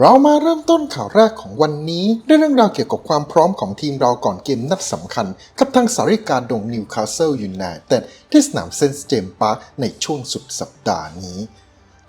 เรามาเริ่มต้นข่าวแรกของวันนี้ด้วยเรื่องราวเกี่ยวกับความพร้อมของทีมเราก่อนเกมนัดสำคัญ กับทางสาริกาดงนิวคาสเซิลยูไนเต็ดที่สนามเซนต์เจมส์พาร์คในช่วงสุดสัปดาห์นี้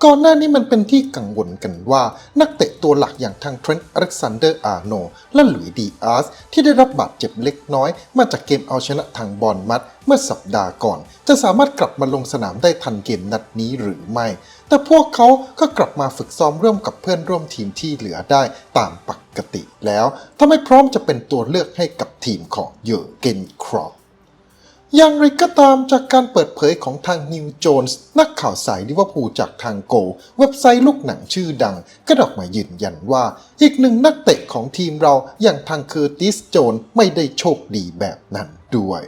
ก่อนหน้านี้มันเป็นที่กังวลกันว่า นักเตะตัวหลักอย่างทางเทรนต์อเล็กซานเดอร์อาร์โนและหลุยดีอาร์สที่ได้รับบาดเจ็บเล็กน้อย มาจากเกมเอาชนะทางบอลมัด เมื่อสัปดาห์ก่อน จะสามารถกลับมาลงสนามได้ทันเกมนัดนี้หรือไม่ แต่พวกเขาก็กลับมาฝึกซ้อมร่วมกับเพื่อนร่วมทีมที่เหลือได้ตามปกติแล้วทำให้พร้อมจะเป็นตัวเลือกให้กับทีมของเยอร์เกนครอป อย่างไรก็ตามจากการเปิดเผยของทางนิวโจนส์นักข่าวสายลิเวอร์พูลจากทางโก เว็บไซต์ลูกหนังชื่อดัง ก็ออกมายืนยันว่า อีกหนึ่งนักเตะของทีมเราอย่างทางเคอร์ติสโจนไม่ได้โชคดีแบบนั้นด้วย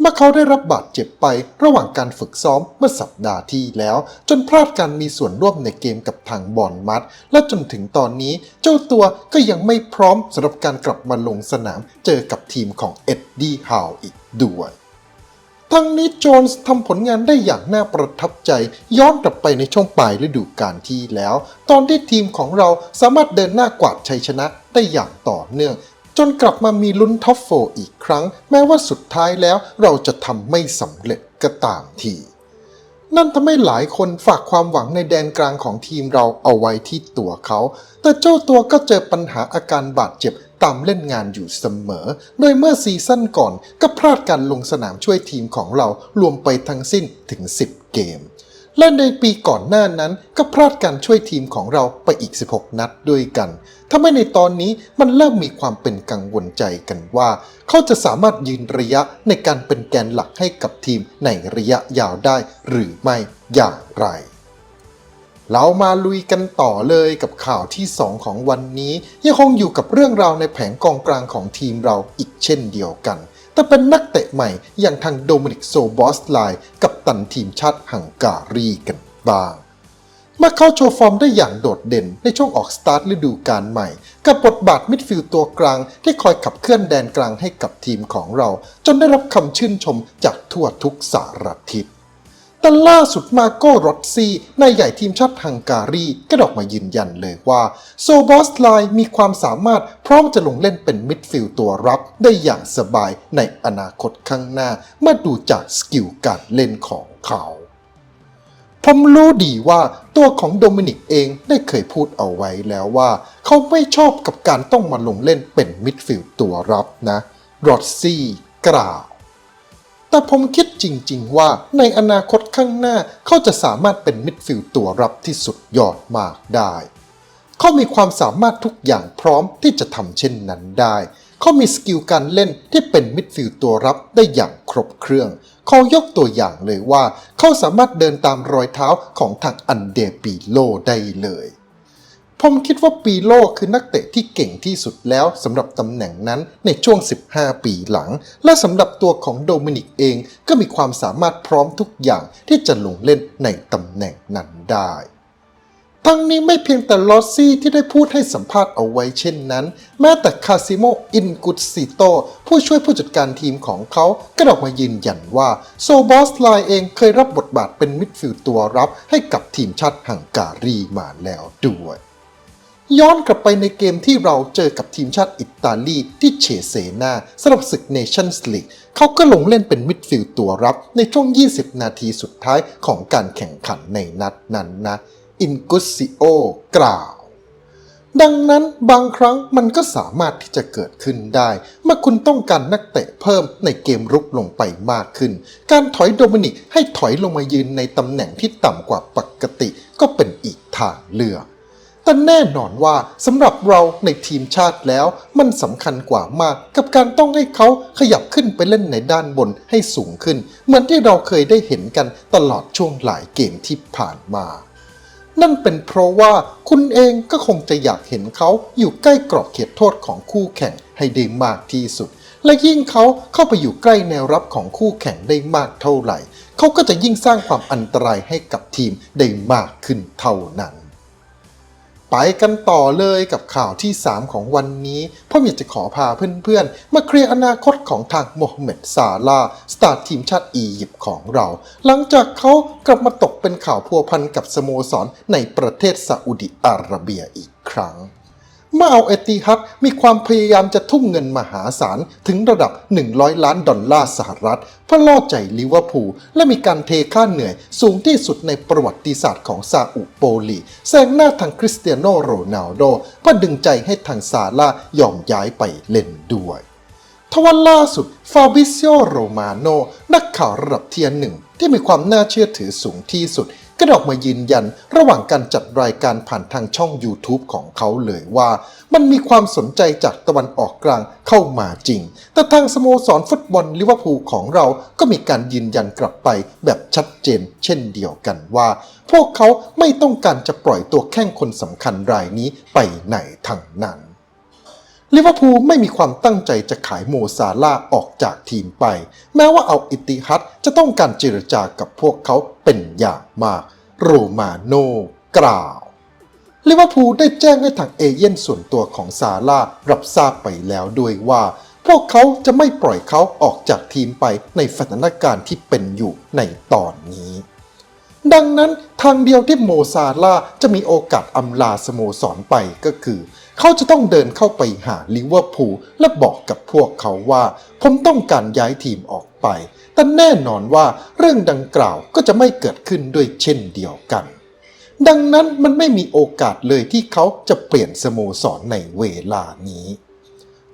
เมื่อเขาได้รับบาดเจ็บไประหว่างการฝึกซ้อมเมื่อสัปดาห์ที่แล้ว จนพลาดการมีส่วนร่วมในเกมกับทางบอลมัด และจนถึงตอนนี้เจ้าตัวก็ยังไม่พร้อมสำหรับการกลับมาลงสนามเจอกับทีมของเอ็ดดี้ฮาวอีกด้วย ทั้งนี้โจนส์ทำผลงานได้อย่างน่าประทับใจ ย้อนกลับไปในช่วงปลายฤดูกาลที่แล้ว ตอนที่ทีมของเราสามารถเดินหน้ากวาดชัยชนะได้อย่างต่อเนื่อง จนกลับมามีลุ้นท็อปโฟร์อีกครั้ง แม้ว่าสุดท้ายแล้วเราจะทำไม่สำเร็จก็ตามที นั่นทำให้หลายคนฝากความหวังในแดนกลางของทีมเราเอาไว้ที่ตัวเขา แต่เจ้าตัวก็เจอปัญหาอาการบาดเจ็บตามเล่นงานอยู่เสมอ โดยเมื่อซีซั่นก่อนก็พลาดการลงสนามช่วยทีมของเรารวมไปทั้งสิ้นถึง 10 เกม และในปีก่อนหน้านั้นก็พลาดการช่วยทีมของเราไปอีก 16 นัดด้วยกันทำให้ในตอนนี้มันเริ่มมีความเป็นกังวลใจกันว่า เขาจะสามารถยืนระยะในการเป็นแกนหลักให้กับทีมในระยะยาวได้หรือไม่อย่างไร เรามาลุยกันต่อเลยกับข่าวที่ 2 ของวันนี้ ยังคงอยู่กับเรื่องราวในแผงกองกลางของทีมเราอีกเช่นเดียวกันแต่เป็นนักเตะใหม่อย่างทางโดมินิกโซบอสไลกับ ตันทีมชาติฮังการีกันบ้างเมื่อเขาโชว์ฟอร์มได้อย่างโดดเด่นในช่วงออกสตาร์ทฤดูกาลใหม่ กับบทบาทมิดฟิลด์ตัวกลางที่คอยขับเคลื่อนแดนกลางให้กับทีมของเรา จนได้รับคำชื่นชมจากทั่วทุกสารทิศ แต่ล่าสุดมาโก้รอตซีนายใหญ่ทีมชาติฮังการีก็ออกมายืนยันเลยว่าโซบอสไลมีความสามารถพร้อมจะลงเล่นเป็นมิดฟิลด์ตัวรับได้อย่างสบายในอนาคตข้างหน้าเมื่อดูจากสกิลการเล่นของเขาผมรู้ดีว่าตัวของโดมินิกเองได้เคยพูดเอาไว้แล้วว่า เขาไม่ชอบกับการต้องมาลงเล่นเป็นมิดฟิลด์ตัวรับนะรอดซี่กล่าว แต่ผมคิดจริง ๆ ว่าในอนาคตข้างหน้าเขาจะสามารถเป็นมิดฟิลด์ตัวรับที่สุดยอดมากได้ เขามีความสามารถทุกอย่างพร้อมที่จะทำเช่นนั้นได้ เขามีสกิลการเล่นที่เป็นมิดฟิลด์ตัวรับได้อย่างครบเครื่อง เขายกตัวอย่างเลยว่า เขาสามารถเดินตามรอยเท้าของทางอันเดปีโลได้เลย ผมคิดว่าปีโลคือนักเตะที่เก่งที่สุดแล้วสำหรับตำแหน่งนั้นในช่วง 15 ปีหลัง และสำหรับตัวของโดมินิกเองก็มีความสามารถพร้อมทุกอย่างที่จะลงเล่นในตำแหน่งนั้นได้ทั้งนี้ไม่เพียงแต่ลอสซี่ที่ได้พูดให้สัมภาษณ์เอาไว้เช่นนั้น แม้แต่คาซิโมอินกุตซิโตผู้ช่วยผู้จัดการทีมของเขาก็ออกมายืนยันว่า โซบอสไลเองเคยรับบทบาทเป็นมิดฟิลด์ตัวรับให้กับทีมชาติฮังการีมาแล้วด้วย ย้อนกลับไปในเกมที่เราเจอกับทีมชาติอิตาลีที่เชเซนาสำหรับศึกเนชั่นส์ลีกเขาก็ลงเล่นเป็นมิดฟิลด์ตัวรับในช่วง 20 นาทีสุดท้ายของการแข่งขันในนัดนั้นนะอินกุซิโอกล่าว ดังนั้นบางครั้งมันก็สามารถที่จะเกิดขึ้นได้ เมื่อคุณต้องการนักเตะเพิ่มในเกมรุกลงไปมากขึ้น การถอยโดมินิกให้ถอยลงมายืนในตำแหน่งที่ต่ำกว่าปกติก็เป็นอีกทางเลือก แต่แน่นอนว่าสำหรับเราในทีมชาติแล้วมันสำคัญกว่ามากกับการต้องให้เขาขยับขึ้นไปเล่นในด้านบนให้สูงขึ้น เหมือนที่เราเคยได้เห็นกันตลอดช่วงหลายเกมที่ผ่านมา นั่นเป็นเพราะว่าคุณเองก็คงจะอยากเห็นเขาอยู่ใกล้กรอบเขตโทษของคู่แข่งให้ได้มากที่สุด และยิ่งเขาเข้าไปอยู่ใกล้แนวรับของคู่แข่งได้มากเท่าไหร่ เขาก็จะยิ่งสร้างความอันตรายให้กับทีมได้มากขึ้นเท่านั้น ไปกันต่อเลยกับข่าวที่ 3 ของวันนี้พ่ออยากจะขอพาเพื่อนๆ มาเคลียร์อนาคตของทางโมฮัมเหม็ดซาลาสตาร์ทีมชาติอียิปต์ของเรา หลังจากเขากลับมาตกเป็นข่าวพัวพันกับสโมสรในประเทศซาอุดิอาระเบียอีกครั้ง มื่อเอาเอติฮัดมีความพยายามจะทุ่มเงินมหาศาล ถึงระดับ 100 ล้านดอลลาร์สหรัฐ เพื่อล่อใจลิเวอร์พูลและมีการเทค่าเหนื่อย สูงที่สุดในประวัติศาสตร์ของซาอุโปลีแซงหน้าทางคริสเตียโนโรนัลโดเพื่อดึงใจให้ทางซาร่ายอมย้ายไปเล่นด้วยทว่าล่าสุด ฟาบิซิโอ โรมาโน นักข่าวระดับเทียร์หนึ่งที่มีความน่าเชื่อถือสูงที่สุด ก็ได้ออกมายืนยันระหว่างการจัดรายการผ่านทางช่อง YouTube ของเขาเลยว่า มันมีความสนใจจากตะวันออกกลางเข้ามาจริง แต่ทางสโมสรฟุตบอลลิเวอร์พูลของเราก็มีการยืนยันกลับไปแบบชัดเจน เช่นเดียวกันว่า พวกเขาไม่ต้องการจะปล่อยตัวแข้งคนสำคัญรายนี้ไปไหนทั้งนั้น ลิเวอร์พูลไม่มีความตั้งใจจะขายโมซาลาออกจากทีมไป แม้ว่าเอาอิติฮัดจะต้องการเจรจากับพวกเขาเป็นอย่างมาก โรมาโนกล่าวลิเวอร์พูลได้แจ้งให้ทางเอเย่นส่วนตัวของซาร่ารับทราบไปแล้วด้วยว่า พวกเขาจะไม่ปล่อยเขาออกจากทีมไปในสถานการณ์ที่เป็นอยู่ในตอนนี้ ดังนั้นทางเดียวที่โมซาลาจะมีโอกาสอำลาสโมสรไปก็คือ เขาจะต้องเดินเข้าไปหาลิเวอร์พูลและบอกกับพวกเขาว่า ผมต้องการย้ายทีมออกไป แต่แน่นอนว่าเรื่องดังกล่าวก็จะไม่เกิดขึ้นด้วยเช่นเดียวกัน ดังนั้นมันไม่มีโอกาสเลยที่เขาจะเปลี่ยนสโมสรในเวลานี้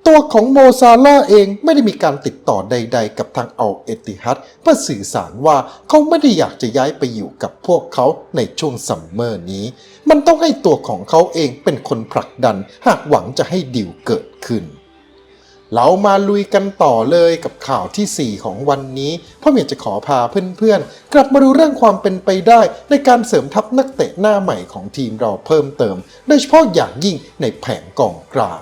ตัวของโมซาล่าเองไม่ได้มีการติดต่อใด ๆ กับทางอัลเอติฮัดเพื่อสื่อสารว่าเขาไม่ได้อยากจะย้ายไปอยู่กับพวกเขาในช่วงซัมเมอร์นี้ มันต้องให้ตัวของเขาเองเป็นคนผลักดันหากหวังจะให้ดิวเกิดขึ้น เรามาลุยกันต่อเลยกับข่าวทีสี่4 ของวันนี้พ่อเมียจะขอพาเพื่อนๆ กลับมาดูเรื่องความเป็นไปได้ในการเสริมทัพนักเตะหน้าใหม่ของทีมเราเพิ่มเติม โดยเฉพาะอย่างยิ่งในแผงกองกลาง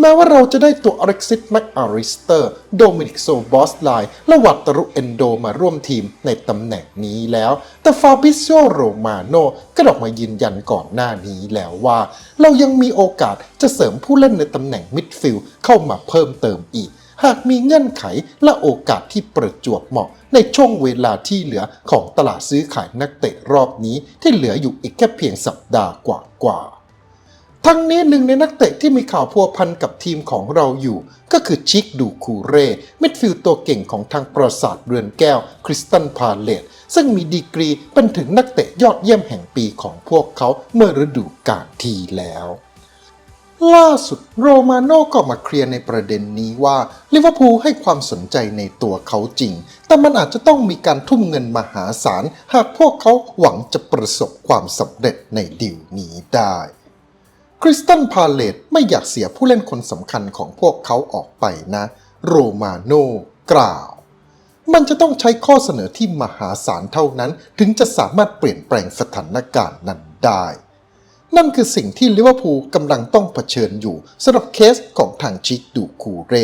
แม้ว่าเราจะได้ตัวอเล็กซิสแมคอาริสเตอร์ โดมินิกโซบอสไลน์และวัตตรุเอนโดมาร่วมทีมในตำแหน่งนี้แล้ว แต่ฟาบิซโอโรมาโนก็ออกมายืนยันก่อนหน้านี้แล้วว่า เรายังมีโอกาสจะเสริมผู้เล่นในตำแหน่งมิดฟิลด์เข้ามาเพิ่มเติมอีก หากมีเงื่อนไขและโอกาสที่ประจวบเหมาะในช่วงเวลาที่เหลือของตลาดซื้อขายนักเตะรอบนี้ที่เหลืออยู่อีกแค่เพียงสัปดาห์กว่าๆ ทั้งนี้หนึ่งในนักเตะที่มีข่าวพัวพันกับทีมของเราอยู่ ก็คือชิกดูคูเร่มิดฟิลด์ตัวเก่งของทางปราสาทเรือนแก้วคริสตันพาเลตซึ่งมีดีกรีเป็นถึงนักเตะยอดเยี่ยมแห่งปีของพวกเขาเมื่อฤดูกาลที่แล้วล่าสุดโรมาโน่ก็มาเคลียร์ในประเด็นนี้ว่าลิเวอร์พูลให้ความสนใจในตัวเขาจริง แต่มันอาจจะต้องมีการทุ่มเงินมหาศาล หากพวกเขาหวังจะประสบความสำเร็จในดีลนี้ได้ คริสตันพาเลตไม่อยากเสียผู้เล่นคนสำคัญของพวกเขาออกไปนะ โรมาโน่กล่าว มันจะต้องใช้ข้อเสนอที่มหาศาลเท่านั้น ถึงจะสามารถเปลี่ยนแปลงสถานการณ์นั้นได้ นั่นคือสิ่งที่ลิเวอร์พูลกำลังต้องเผชิญอยู่สำหรับเคสของทางชิกดูคูเร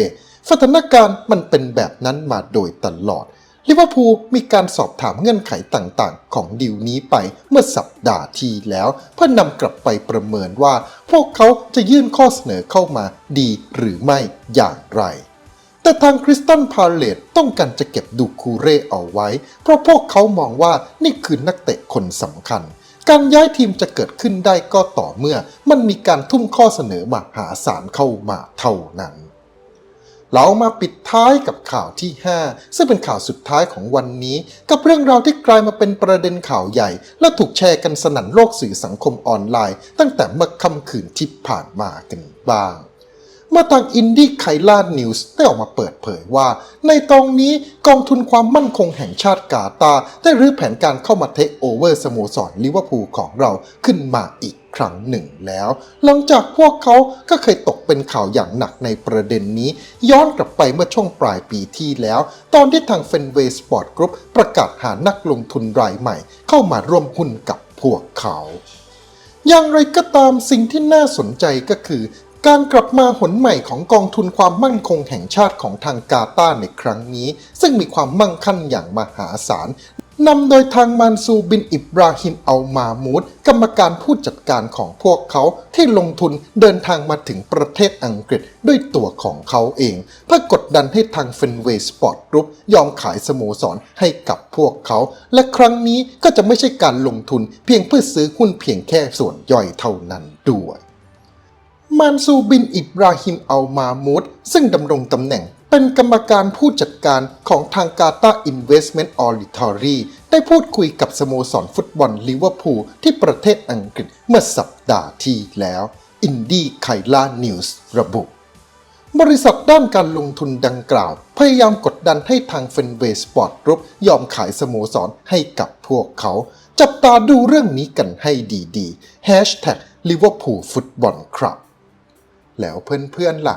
สถานการณ์มันเป็นแบบนั้นมาโดยตลอด ลิเวอร์พูลมีการสอบถามเงื่อนไขต่างๆ ของดีลนี้ไปเมื่อสัปดาห์ที่แล้ว เพื่อนำกลับไปประเมินว่า พวกเขาจะยื่นข้อเสนอเข้ามาดีหรือไม่อย่างไร แต่ทางคริสตันพาเลตต้องการจะเก็บดูคูเร่เอาไว้ เพราะพวกเขามองว่านี่คือนักเตะคนสำคัญ การย้ายทีมจะเกิดขึ้นได้ก็ต่อเมื่อ มันมีการทุ่มข้อเสนอมหาศาลเข้ามาเท่านั้น เรามาปิดท้ายกับข่าวที่ 5 ซึ่งเป็นข่าวสุดท้ายของวันนี้ กับเรื่องราวที่กลายมาเป็นประเด็นข่าวใหญ่ และถูกแชร์กันสนั่นโลกสื่อสังคมออนไลน์ ตั้งแต่เมื่อค่ำคืนที่ผ่านมากันบ้างเมื่อทางอินดี้ไคล่านิวส์ได้ออกมาเปิดเผยว่า ในตรงนี้กองทุนความมั่นคงแห่งชาติกาตา ได้รื้อแผนการเข้ามาเทคโอเวอร์สโมสรลิเวอร์พูลของเราขึ้นมาอีก ครั้งหนึ่งแล้ว หลังจากพวกเขาก็เคยตกเป็นข่าวอย่างหนักในประเด็นนี้ ย้อนกลับไปเมื่อช่วงปลายปีที่แล้ว ตอนที่ทางเฟนเวสปอร์ตกรุ๊ปประกาศหานักลงทุนรายใหม่ เข้ามาร่วมหุ้นกับพวกเขา อย่างไรก็ตามสิ่งที่น่าสนใจก็คือการกลับมาหนใหม่ของกองทุนความมั่นคงแห่งชาติของทางกาตาร์ในครั้งนี้ ซึ่งมีความมั่งคั่งอย่างมหาศาล นำโดยทางมานซูบินอิบราฮิมอัลมามูดกรรมการผู้จัดการของพวกเขาที่ลงทุนเดินทางมาถึงประเทศอังกฤษด้วยตัวของเขาเอง เพื่อกดดันให้ทางเฟนเวย์สปอร์ตกรุ๊ปยอมขายสโมสรให้กับพวกเขา และครั้งนี้ก็จะไม่ใช่การลงทุนเพียงเพื่อซื้อหุ้นเพียงแค่ส่วนย่อยเท่านั้นด้วยมานซูบินอิบราฮิมอัลมามูดซึ่งดำรงตำแหน่ง เป็นกรรมการผู้จัดการของทางกาตาอินเวส m ์เมนต์ออริทอรีได้พูดคุยกับสโมสรฟุตบอลลิเวอร์พูลที่ประเทศอังกฤษเมื่อสัปดาห์ที่แล้ว อินดี้ไคล่านิวส์ระบุ บริษัทด้านการลงทุนดังกล่าว พยายามกดดันให้ทางเฟนเวสปอร์ตรุปยอมขายสโมสรให้กับพวกเขา จับตาดูเรื่องนี้กันให้ดีๆ Hashtag Liverpool Football Club แล้วเพื่อนๆล่ะ